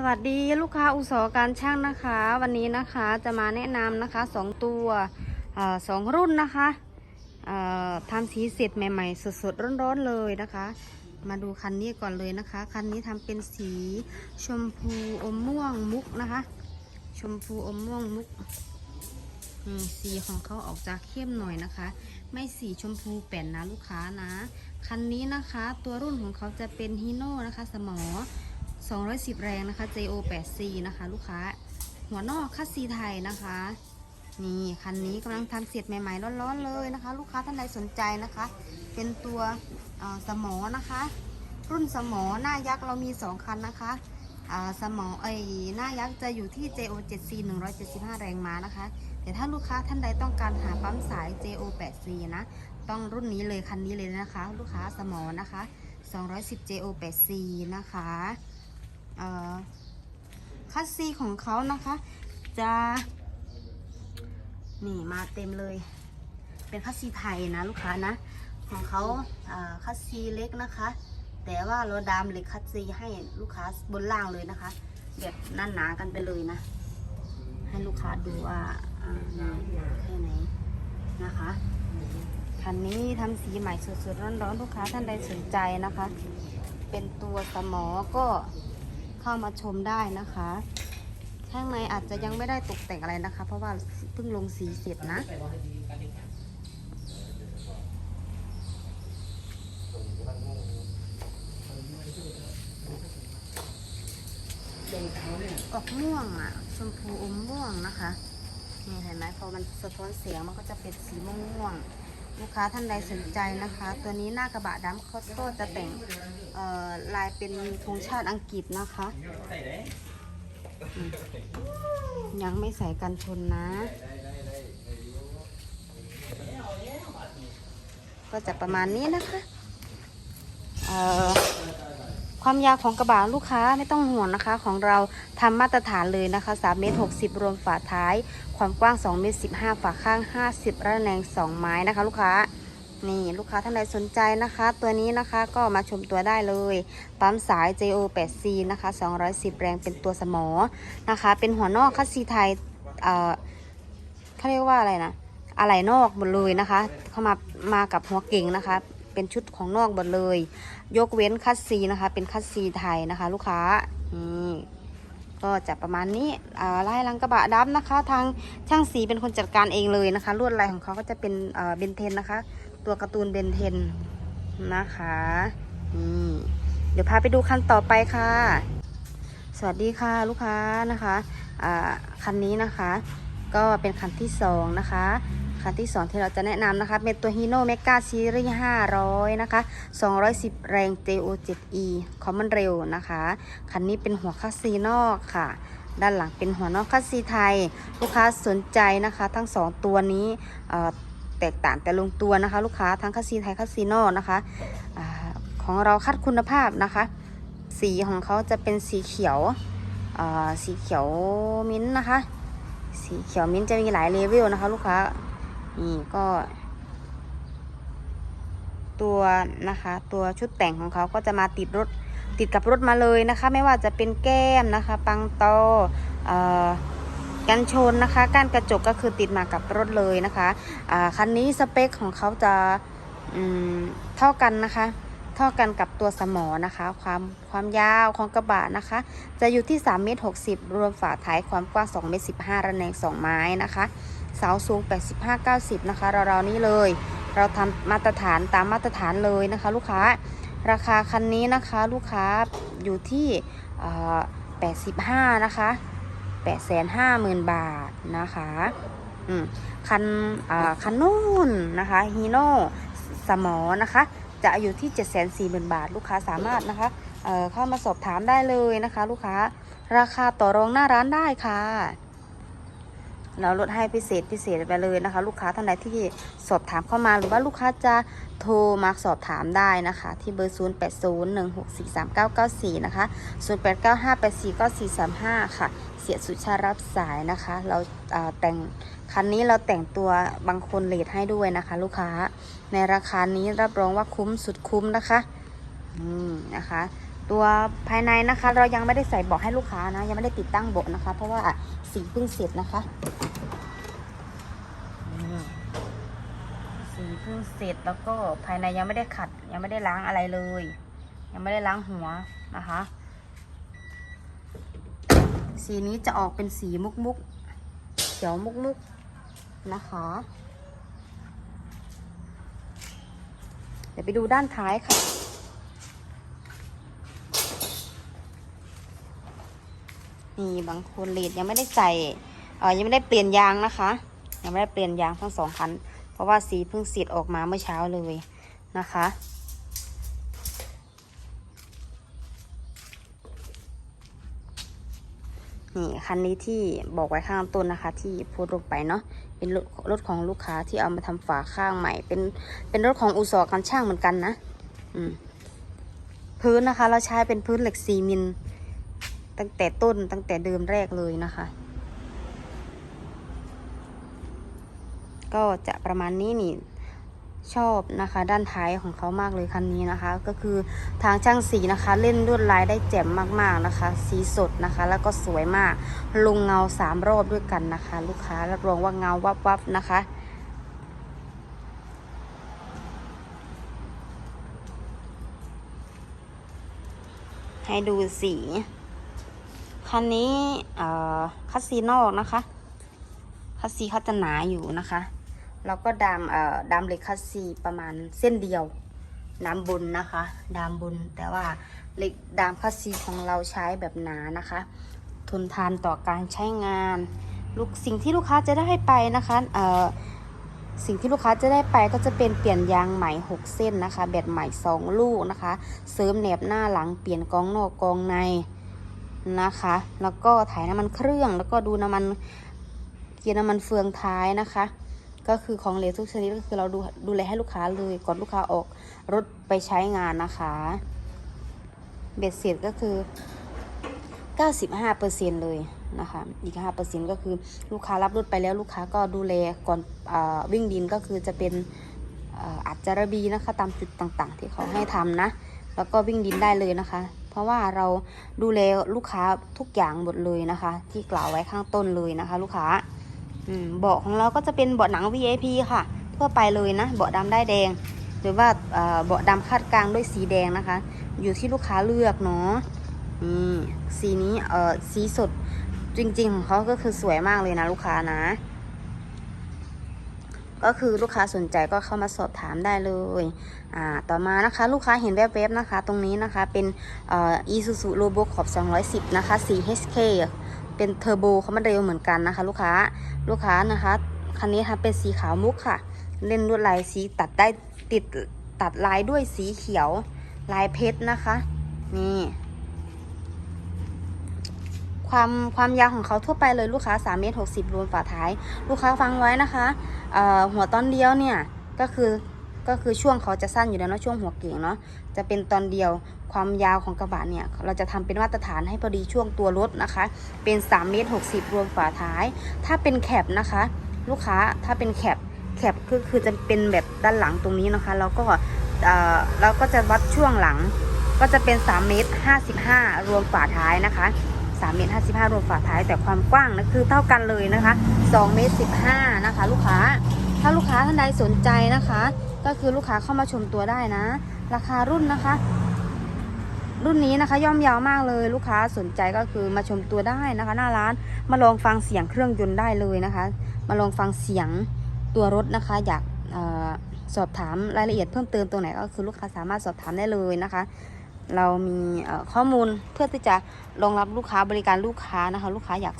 สวัสดีลูกค้าอุตสาหการช่างนะคะ วันนี้นะคะจะมาแนะนำนะคะสองตัวอสองรุ่นนะคะทำสีเสร็จใหม่ๆ สดๆ ร้อนๆเลยนะคะ มาดูคันนี้ก่อนเลยนะคะ คันนี้ทำเป็นสีชมพูอมม่วงมุกนะคะ ชมพูอมม่วงมุกสีของเขาออกจากเข้มหน่อยนะคะ ไม่สีชมพูแป่นนะลูกค้านะ คันนี้นะคะ ตัวรุ่นของเขาจะเป็นฮีโน่นะคะ สมอ 210 แรงนะคะ JO 8C นะคะ ลูกค้า หัวนอกคัสซีไทยนะคะ นี่คันนี้กำลังทำเสร็จใหม่ๆร้อนๆเลยนะคะ ลูกค้าท่านใดสนใจนะคะ เป็นตัวสมอนะคะ รุ่นสมอหน้ายักษ์เรามี 2 คันนะคะสมอเอ้หน้ายักษ์จะอยู่ที่ JO 7C 175 แรงม้านะคะ แต่ถ้าลูกค้าท่านใดต้องการหาปั๊มสาย JO 8C นะ ต้องรุ่นนี้เลยคันนี้เลยนะคะ ลูกค้าสมอนะคะ 210 JO 8C นะคะ คัสซีของเขานะคะ จะนี่มาเต็มเลย เป็นคัสซีไทยนะลูกค้านะ ของเขาคัสซีเล็กนะคะ แต่ว่าเราดามเหล็กคัสซีให้ลูกค้าบนล่างเลยนะคะ แบบนั่นหนากันไปเลยนะ ให้ลูกค้าดูว่ามีแค่ไหนนะคะคันนี้ทำสีใหม่สดๆร้อนๆ ลูกค้าท่านใดสนใจนะคะ เป็นตัวสมอก็ เข้ามาชมได้นะคะ ข้างในอาจจะยังไม่ได้ตกแต่งอะไรนะคะ เพราะว่าเพิ่งลงสีเสร็จนะออกม่วงอะ ชมพูอมม่วงนะคะ นี่เห็นไหมพอมันสะท้อนเสียงมันก็จะเป็นสีม่วงๆ ลูกค้าท่านใดสนใจนะคะ ตัวนี้หน้ากระบะดำเขาก็จะแต่งลายเป็นธงชาติอังกฤษนะคะ ยังไม่ใส่กันชนนะ ก็จะประมาณนี้นะคะ เอ่อ ความยาวของกระบะลูกค้าไม่ต้องห่วงนะคะ ของเราทำมาตรฐานเลยนะคะ3เมตร60 รวมฝาท้าย ความกว้าง2เมตร15 ฝาข้าง 50 ระแนง 2 ไม้นะคะ ลูกค้านี่ลูกค้าท่านใดสนใจนะคะ ตัวนี้นะคะก็มาชมตัวได้เลย ปั๊มสาย JO 8C นะคะ 210 แรงเป็นตัวสมอนะคะ เป็นหัวนอกคัสซีไทยเอ่อเขาเรียกว่าอะไรนะอะไหล่นอกหมดเลยนะคะ เข้ามามากับหัวเก่งนะคะ เป็นชุดของนอกหมดเลย ยกเว้นคัสซีนะคะ เป็นคัสซีไทยนะคะ ลูกค้านี่ก็จะประมาณนี้อ่าลายลังกระบะดำนะคะ ทางช่างสีเป็นคนจัดการเองเลยนะคะ ลวดลายของเขาก็จะเป็นเอ่อเบนเทนนะคะ ตัวการ์ตูนเบนเทนนะคะนี่เดี๋ยวพาไปดูคันต่อไปค่ะ สวัสดีค่ะลูกค้านะคะอ่าคันนี้นะคะ ก็เป็นคันที่สองนะคะ คันที่ 2 ที่เราจะแนะนำนะคะ เป็นตัว Hino Mega Series 500 นะคะ 210 แรง JO7E คอมมันเร็วนะคะ คันนี้เป็นหัวคัสซีนอกค่ะ ด้านหลังเป็นหัวนอกคัสซีไทย ลูกค้าสนใจนะคะ ทั้ง 2 ตัวนี้เอ่อแตกต่างแต่ลงตัวนะคะ ลูกค้าทั้งคัสซีไทยคัสซีนอกนะคะอาของเราคัดคุณภาพนะคะ สีของเขาจะเป็นสีเขียวอ่าสีเขียวมิ้นนะคะ สีเขียวมิ้นจะมีหลายเลเวลนะคะ ลูกค้า นี่ก็ ตัวนะคะ ตัวชุดแต่งของเขาก็จะมาติดรถติดกับรถมาเลยนะคะ ไม่ว่าจะเป็นแก้มนะคะ ปังโตออกันชนนะคะก้านกระจกก็คือติดมากับรถเลยนะคะคันนี้สเปคของเขาจะเท่ากันนะคะ เท่ากันกับตัวสมอนะคะ ความความยาวของกระบะนะคะ จะอยู่ที่3เมตร60 รวมฝาท้ายความกว้าง2เมตร15ระแนง 2 ไม้นะคะ เสาสูง 85-90 นะคะเราๆนี้เลย เราทำมาตรฐานตามมาตรฐานเลยนะคะ ลูกค้า ราคาคันนี้นะคะลูกค้าอยู่ที่ 85 นะคะ850,000 บาทนะคะอืมคันอ่าคันนู่นนะคะฮีโน่สมอนะคะ จะอยู่ที่ 740,000 บาท ลูกค้าสามารถนะคะเอ่อเข้ามาสอบถามได้เลยนะคะ ลูกค้า ราคาต่อรองหน้าร้านได้ค่ะ เราลดให้พิเศษพิเศษไปเลยนะคะ ลูกค้าท่านใดที่สอบถามเข้ามาหรือว่าลูกค้าจะโทรมาสอบถามได้นะคะ ที่เบอร์ 0 8 0 1 6 4 3 9 9 4 นะคะ 0 8 9 5 8 4 9 4 3 5 ค่ะ เสียสุชารับสายนะคะ เราเแต่งคันนี้เราแต่งตัวบางคนเลทให้ด้วยนะคะ ลูกค้าในราคานี้รับรองว่าคุ้มสุดคุ้มนะคะอืมนะคะตัวภายในนะคะ เรายังไม่ได้ใส่เบาะให้ลูกค้านะ ยังไม่ได้ติดตั้งเบาะนะคะ เพราะว่าสีเพิ่งเสร็จนะคะนี่สีเพิ่งเสร็จแล้วก็ภายในยังไม่ได้ขัด ยังไม่ได้ล้างอะไรเลย ยังไม่ได้ล้างหัวนะคะ สีนี้จะออกเป็นสีมุกมุกเขียวมุกมุกนะคะเดี๋ยวไปดูด้านท้ายค่ะ นี่บางคนเลดยังไม่ได้ใส่เออยังไม่ได้เปลี่ยนยางนะคะ ยังไม่ได้เปลี่ยนยางทั้งสองคัน ราะว่าสีเพิ่งสีดออกมาเมื่อเช้าเลยนะคะ นี่คันนี้ที่บอกไว้ข้างต้นนะคะ ที่พูดลงไปเนาะเป็นรถของลูกค้าที่เอามาทำฝาข้างใหม่ เป็นเป็นรถของอุตสาหการช่างเหมือนกันนะ อืมพื้นนะคะ เราใช้เป็นพื้นเหล็กซีมิลตั้งแต่ต้นตั้งแต่เดิมแรกเลยนะคะ ก็จะประมาณนี้นี่ชอบนะคะด้านท้ายของเขามากเลยคันนี้นะคะ ก็คือทางช่างสีนะคะเล่นลวดลายได้แจ่มมากๆนะคะ สีสดนะคะ แล้วก็สวยมากลงเงาสามรอบด้วยกันนะคะ ลูกค้ารับรองว่าเงาวับวับๆนะคะ ให้ดูสีคันนี้คัสซีนอกนะคะคัสซีเขาจะหนาอยู่นะคะ แล้วก็ดามเอ่อดามเหล็กคัสซีประมาณเส้นเดียวดามบนนะคะ ดามบนแต่ว่าเหล็กดามคัสซีของเราใช้แบบหนานะคะ ทนทานต่อการใช้งานลูกสิ่งที่ลูกค้าจะได้ไปนะคะเอ่อสิ่งที่ลูกค้าจะได้ไปก็จะเป็นเปลี่ยนยางใหม่ 6 เส้นนะคะแบตใหม่ 2 ลูกนะคะ เสริมแหนบหน้าหลังเปลี่ยนกองนอกกองในนะคะ แล้วก็ถ่ายน้ำมันเครื่อง แล้วก็ดูน้ำมันเกียร์น้ำมันเฟืองท้ายนะคะ ก็คือของเหลวทุกชนิดก็คือเราดูดูแลให้ลูกค้าเลยก่อนลูกค้าออกรถไปใช้งานนะคะ เบ็ดเสร็จก็คือ 95%เลยนะคะอีก 5%ก็คือลูกค้ารับรถไปแล้วลูกค้าก็ดูแลก่อนอวิ่งดินก็คือจะเป็นอัดจารบีนะคะตามจุดต่างๆ ที่เขาให้ทำนะ แล้วก็วิ่งดินได้เลยนะคะ เพราะว่าเราดูแลลูกค้าทุกอย่างหมดเลยนะคะ ที่กล่าวไว้ข้างต้นเลยนะคะ ลูกค้า เบาะของเราก็จะเป็นเบาะหนัง VIP ค่ะ ทั่วไปเลยนะ เบาะดำได้แดง หรือว่าเบาะดำคาดกลางด้วยสีแดงนะคะ อยู่ที่ลูกค้าเลือกเนาะนี่สีนี้เออสีสดจริง ๆ ของเขาก็คือสวยมากเลยนะลูกค้านะ ก็คือลูกค้าสนใจก็เข้ามาสอบถามได้เลยอ่าต่อมานะคะ ลูกค้าเห็นแวบๆนะคะ ตรงนี้นะคะเป็นเอ่อ Isuzu Robo Crop 210 นะคะ 4HK เป็นเทอร์โบเขามันเร็วเหมือนกันนะคะ ลูกค้าลูกค้านะคะคันนี้ค่ะเป็นสีขาวมุกค่ะ เล่นลวดลายสีตัดได้ติดตัดลายด้วยสีเขียวลายเพชรนะคะ นี่ ความความยาวของเขาทั่วไปเลยลูกค้า3เมตร60รวมฝาท้าย ลูกค้าฟังไว้นะคะหัวตอนเดียวเนี่ยก็คือ ก็คือช่วงเขาจะสั้นอยู่แล้วเนาะช่วงหัวเก่งเนาะจะเป็นตอนเดียวความยาวของกระบะเนี่ย เราจะทำเป็นมาตรฐานให้พอดีช่วงตัวรถนะคะ เป็น3เมตร60 รวมฝาท้าย ถ้าเป็นแคปนะคะ ลูกค้าถ้าเป็นแคปแคปคือคือจะเป็นแบบด้านหลังตรงนี้นะคะแล้วก็เออเราก็จะวัดช่วงหลังก็จะเป็น3เมตร55 รวมฝาท้ายนะคะ3เมตร55 รวมฝาท้ายแต่ความกว้างนะคือเท่ากันเลยนะคะ2เมตร15 นะคะ ลูกค้า ถ้าลูกค้าท่านใดสนใจนะคะ ก็คือลูกค้าเข้ามาชมตัวได้นะ ราคารุ่นนะคะ รุ่นนี้นะคะย่อมยาวมากเลย ลูกค้าสนใจก็คือมาชมตัวได้นะคะ หน้าร้านมาลองฟังเสียงเครื่องยนต์ได้เลยนะคะ มาลองฟังเสียงตัวรถนะคะ อยากออสอบถามรายละเอียดเพิ่มเติมตรงไหนก็คือลูกค้าสามารถสอบถามได้เลยนะคะ เรามีข้อมูลเพื่อที่จะรองรับลูกค้าบริการลูกค้านะคะ ลูกค้าอยาก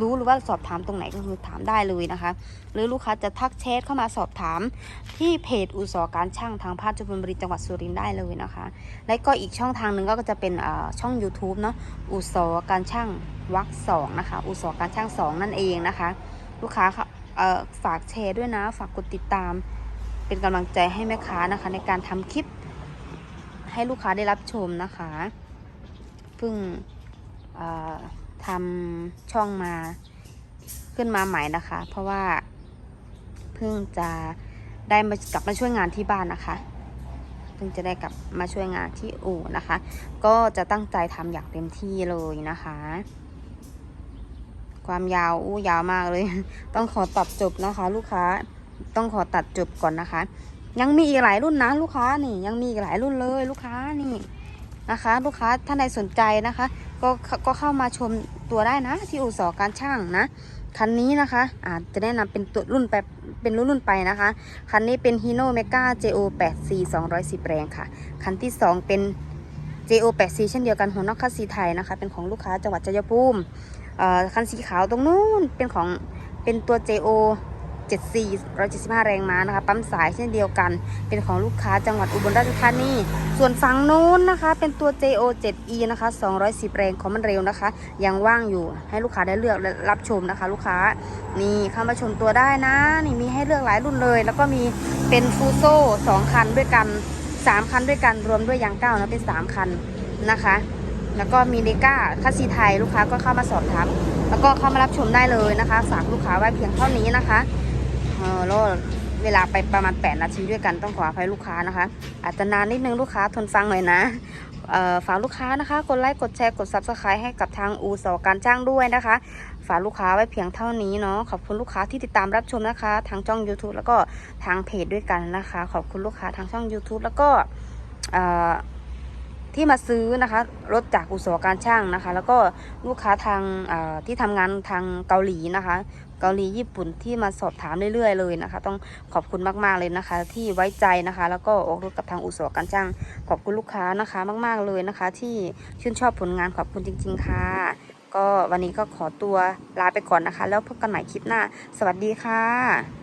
รู้หรือว่าสอบถามตรงไหนก็คือถามได้เลยนะคะ หรือลูกค้าจะทักแชทเข้ามาสอบถาม ที่เพจอุตสาหการช่างทางภาคจุฬาบุรีจังหวัดสุรินทร์ได้เลยนะคะ และก็อีกช่องทางหนึ่งก็จะเป็นช่อง YouTube เนาะอุตสาหการช่างวักสองนะคะ อุตสาหการช่างสองนั่นเองนะคะ ลูกค้าฝากแชร์ด้วยนะฝากกดติดตาม เป็นกำลังใจให้แม่ค้านะคะ ในการทำคลิป ให้ลูกค้าได้รับชมนะคะเพิ่งทำช่องมาขึ้นมาใหม่นะคะ เพราะว่าเพิ่งจะได้มากลับมาช่วยงานที่บ้านนะคะซึ่งจะได้กลับมาช่วยงานที่อู่นะคะ ก็จะตั้งใจทำอย่างเต็มที่เลยนะคะ ความยาวอู้ยาวมากเลย ต้องขอตัดจบนะคะ ลูกค้าต้องขอตัดจบก่อนนะคะ ยังมีอีกหลายรุ่นนะลูกค้านี่ ยังมีอีกหลายรุ่นเลยลูกค้านี่นะคะ ลูกค้าท่านใดสนใจนะคะ ก็ก็เข้ามาชมตัวได้นะ ที่อู่สอการช่างนะคันนี้นะคะอาจจะแนะนำเป็นตัวรุ่นไปเป็นรุ่นรุ่นไปนะคะ คันนี้เป็น Hino Mega JO 8C 210 แรงค่ะ คันที่ 2 เป็น JO 8C เช่นเดียวกันหัวนอกคัสซีไทยนะคะ เป็นของลูกค้าจังหวัดชัยภูมิคันสีขาวตรงนู้นเป็นของเป็นตัว JO 7C 175 แรงม้านะคะ ปั๊มสายเช่นเดียวกัน เป็นของลูกค้าจังหวัดอุบลราชธานี ส่วนฝั่งนู้นนะคะ เป็นตัว JO 7E นะคะ 210 แรงของมันเร็วนะคะ ยังว่างอยู่ให้ลูกค้าได้เลือกและรับชมนะคะ ลูกค้า นี่เข้ามาชมตัวได้นะ นี่มีให้เลือกหลายรุ่นเลย แล้วก็มีเป็นฟูโซ่สองคันด้วยกันสามคันด้วยกัน รวมด้วยยางเก้านะ เป็นสามคันนะคะแล้วก็มีเดก้าคัสซีไทยลูกค้าก็เข้ามาสอบถาม แล้วก็เข้ามารับชมได้เลยนะคะ ฝากลูกค้าไว้เพียงเท่านี้นะคะ เออแล้วเวลาไปประมาณ 8 นาทีด้วยกันต้องขออภัยลูกค้านะคะ อาจจะนานนิดนึงลูกค้าทนฟังหน่อยนะฝากลูกค้านะคะ กดไลค์กดแชร์กด subscribe ให้กับทางอูสอการจ้างด้วยนะคะ ฝากลูกค้าไว้เพียงเท่านี้เนาะขอบคุณลูกค้าที่ติดตามรับชมนะคะ ทางช่อง YouTube แล้วก็ทางเพจด้วยกันนะคะ ขอบคุณลูกค้าทางช่อง YouTube แล้วก็ ที่มาซื้อนะคะรถจากอุตสาหการช่างนะคะ แล้วก็ลูกค้าทางที่ทำงานทางเกาหลีนะคะ เกาหลีญี่ปุ่นที่มาสอบถามเรื่อยๆเลยนะคะ ต้องขอบคุณมากๆเลยนะคะ ที่ไว้ใจนะคะ แล้วก็ออกรถกับทางอุตสาหการช่าง ขอบคุณลูกค้านะคะมาก ๆเลยนะคะ ที่ชื่นชอบผลงานขอบคุณจริง ๆ ค่ะ ก็วันนี้ก็ขอตัวลาไปก่อนนะคะ แล้วพบกันใหม่คลิปหน้า สวัสดีค่ะ